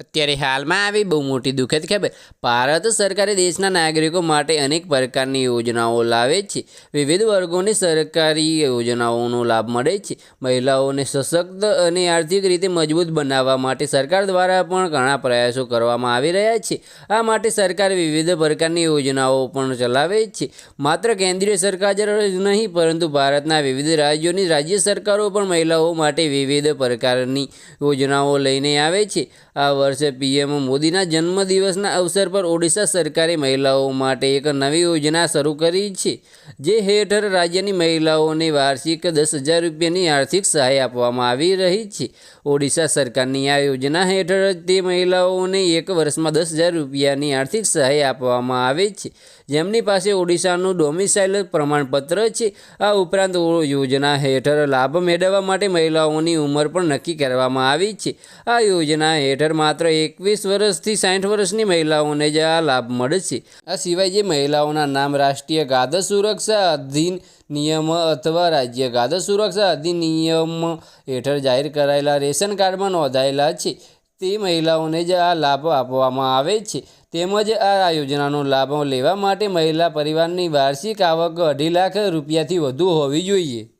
અત્યારે હાલમાં આવી બહુ મોટી દુઃખદ ખબર. ભારત સરકારે દેશના નાગરિકો માટે અનેક પ્રકારની યોજનાઓ લાવે છે. વિવિધ વર્ગોને સરકારી યોજનાઓનો લાભ મળે છે. મહિલાઓને સશક્ત અને આર્થિક રીતે મજબૂત બનાવવા માટે સરકાર દ્વારા પણ ઘણા પ્રયાસો કરવામાં આવી રહ્યા છે. આ માટે સરકાર વિવિધ પ્રકારની યોજનાઓ પણ ચલાવે છે. માત્ર કેન્દ્રીય સરકાર જ નહીં, પરંતુ ભારતના વિવિધ રાજ્યોની રાજ્ય સરકારો પણ મહિલાઓ માટે વિવિધ પ્રકારની યોજનાઓ લઈને આવે છે. આ વર્ષે પીએમ મોદીના જન્મદિવસના અવસર પર ઓડિશા સરકારે મહિલાઓ માટે એક નવી યોજના શરૂ કરી છે, જે હેઠળ રાજ્યની મહિલાઓને વાર્ષિક દસ હજાર રૂપિયાની આર્થિક સહાય આપવામાં આવી રહી છે. ઓડિશા સરકારની આ યોજના હેઠળ તે મહિલાઓને એક વર્ષમાં દસ હજાર રૂપિયાની આર્થિક સહાય આપવામાં આવે છે. જેમની પાસે ઓડિશાનું ડોમિસાઇલ પ્રમાણપત્ર છે. આ ઉપરાંત યોજના હેઠળ લાભ મેળવવા માટે મહિલાઓની ઉંમર પણ નક્કી કરવામાં આવી છે. આ યોજના હેઠળ માત્ર એકવીસ વર્ષથી સાઠ વર્ષની મહિલાઓને જ આ લાભ મળે છે. આ સિવાય જે મહિલાઓના નામ રાષ્ટ્રીય ગાદ સુરક્ષા અધિનિયમ અથવા રાજ્ય ગાદ સુરક્ષા અધિનિયમ હેઠળ જાહેર કરાયેલા રેશન કાર્ડમાં નોંધાયેલા છે. તે મહિલાઓને જ આ લાભ આપવામાં આવે છે. તેમજ આ યોજનાનો લાભ લેવા માટે મહિલા પરિવારની વાર્ષિક આવક અઢી લાખ રૂપિયાથી વધુ હોવી જોઈએ.